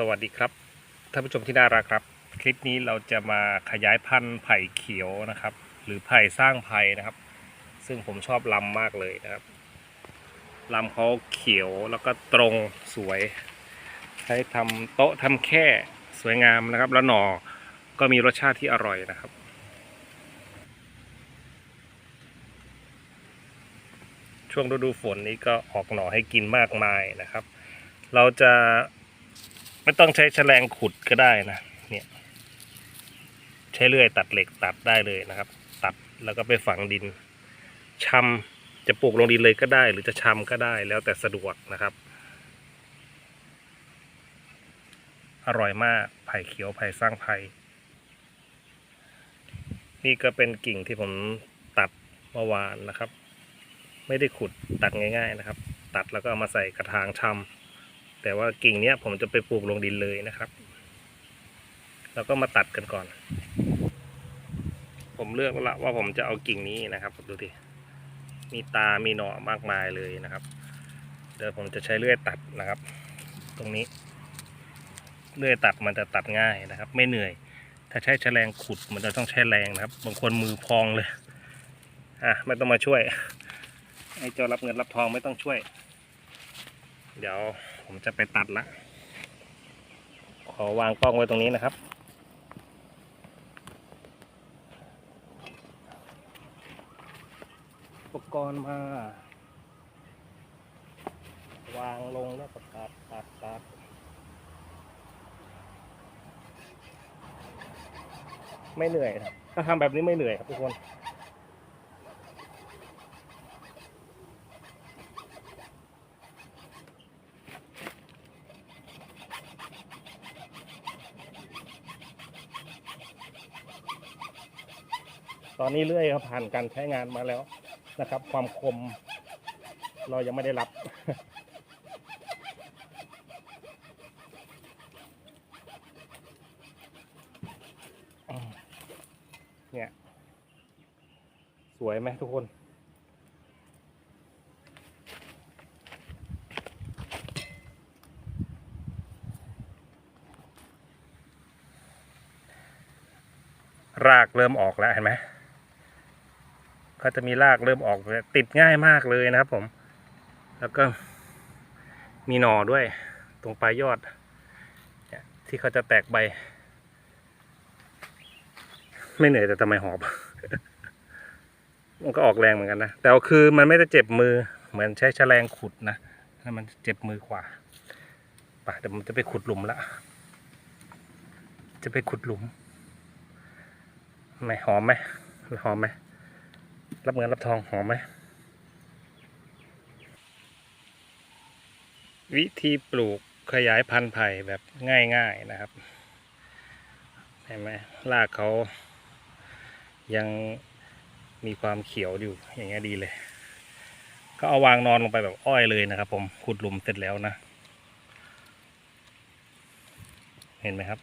สวัสดีครับท่านผู้ชมที่น่ารักครับ คลิปนี้เราจะมาขยายพันธุ์ไผ่เขียวนะครับ หรือไผ่สร้างไผ่นะครับ ซึ่งผมชอบลำมากเลยนะครับลำเขาเขียวแล้วก็ตรงสวย ใช้ทำโต๊ะทำแค่สวยงามนะครับ แล้วหน่อก็มีรสชาติที่อร่อยนะครับ ช่วงฤดูฝนนี้ก็ออกหน่อให้กินมากมายนะครับ เราจะ ไม่ต้องใช้แฉลงขุดก็ได้นะเนี่ยใช้เลื่อยตัดเหล็กตัดได้เลยนะครับ ตัดแล้วก็ไปฝังดินชำจะปลูกลงดินเลยก็ได้ หรือจะชำก็ได้แล้วแต่สะดวกนะครับ อร่อยมากไผ่เขียวไผ่สร้างไผ่นี่ก็เป็นกิ่งที่ผมตัดเมื่อวานนะครับ ไม่ได้ขุดตัดง่าย ๆนะครับ ตัดแล้วก็เอามาใส่กระถางชำ แต่ว่ากิ่งเนี้ยผมจะไปปลูกลงดินเลยนะครับ แล้วก็มาตัดกันก่อน ผมเลือกแล้วละว่าผมจะเอากิ่งนี้นะครับดูดิมีตามีหน่อมากมายเลยนะครับ เดี๋ยวผมจะใช้เลื่อยตัดนะครับ ตรงนี้เลื่อยตัดมันจะตัดง่ายนะครับ ไม่เหนื่อย ถ้าใช้แฉลงขุดมันจะต้องใช้แรงนะครับ บางคนมือพองเลยอะไม่ต้องมาช่วยไอ้เจ้ารับเงินรับทองไม่ต้องช่วย เดี๋ยว ผมจะไปตัดละ ขอวางกล้องไว้ตรงนี้นะครับ อุปกรณ์มา วางลงแล้วก็ตัดตัดตัดไม่เหนื่อยครับ ถ้าทำแบบนี้ไม่เหนื่อยครับทุกคน ตอนนี้เรื่อยครับผ่านการใช้งานมาแล้วนะครับ ความคม เรายังไม่ได้รับ เนี่ย สวยไหมทุกคนรากเริ่มออกแล้วเห็นไหม ก็จะมีรากเริ่มออกเลยติดง่ายมากเลยนะครับผม แล้วก็มีหน่อด้วยตรงปลายยอด ที่เขาจะแตกใบ ไม่เหนื่อยแต่ทำไมหอบ มันก็ออกแรงเหมือนกันนะ แต่คือมันไม่ได้เจ็บมือเหมือนใช้แฉลงขุดนะถ้ามันเจ็บมือกว่าป่ะเดี๋ยวผมจะไปขุดหลุมละจะไปขุดหลุมไม่หอมไหมหอมไหม รับเงินรับทองหอมไหม วิธีปลูกขยายพันธุ์ไผ่แบบง่ายๆนะครับ เห็นไหมรากเขายังมีความเขียวอยู่อย่างเงี้ยดีเลย ก็เอาวางนอนลงไปแบบอ้อยเลยนะครับ ผมขุดหลุมเสร็จแล้วนะ เห็นไหมครับ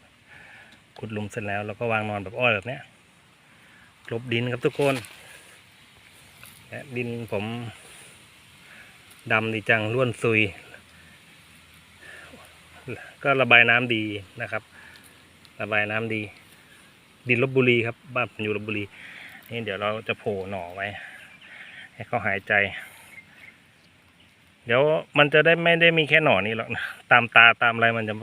ขุดหลุมเสร็จแล้วแล้วก็วางนอนแบบอ้อยแบบเนี้ยกลบดินครับทุกคน ดินผมดำดีจังร่วนซุย ก็ระบายน้ำดีนะครับ ระบายน้ำดี ดินลบบุรีครับ บ้านผมอยู่ลบบุรี นี่เดี๋ยวเราจะโผล่หน่อไว้ ให้เขาหายใจ เดี๋ยวมันจะได้ไม่ได้มีแค่หน่อนี้หรอกนะตามตาตามอะไรมันจะ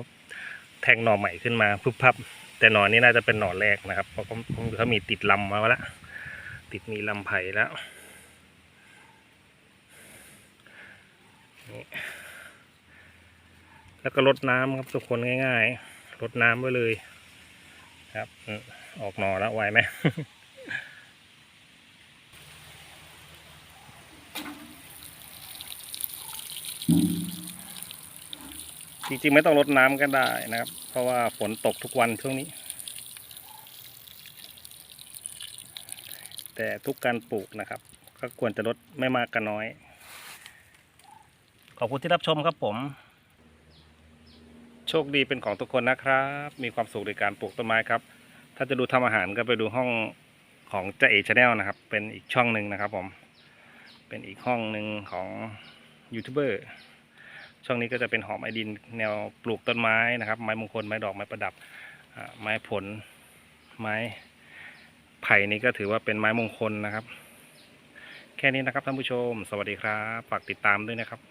แทงหน่อใหม่ขึ้นมาพุบพับ แต่หน่อนี้น่าจะเป็นหน่อแรกนะครับ เพราะเขาเขามีติดลำมาแล้ว ติดมีลำไผ่แล้ว แล้วก็ลดน้ำครับทุกคนง่ายๆลดน้ำไว้เลยครับอออกหนอแล้วไหวไหมจริงๆไม่ต้องลดน้ำก็ได้นะครับ เพราะว่าฝนตกทุกวันช่วงนี้ แต่ทุกการปลูกนะครับ ก็ควรจะลดไม่มากก็น้อย ขอบคุณที่รับชมครับผม โชคดีเป็นของทุกคนนะครับ มีความสุขในการปลูกต้นไม้ครับ ถ้าจะดูทำอาหารก็ไปดูห้องของเจเอชาแนลนะครับ เป็นอีกช่องหนึ่งนะครับผม เป็นอีกห้องหนึ่งของยูทูบเบอร์ ช่วงนี้ก็จะเป็นหอมไอดินแนวปลูกต้นไม้นะครับ ไม้มงคล ไม้ดอก ไม้ประดับ ไม้ผล ไม้ไผ่นี่ก็ถือว่าเป็นไม้มงคลนะครับ แค่นี้นะครับท่านผู้ชม สวัสดีครับ ฝากติดตามด้วยนะครับ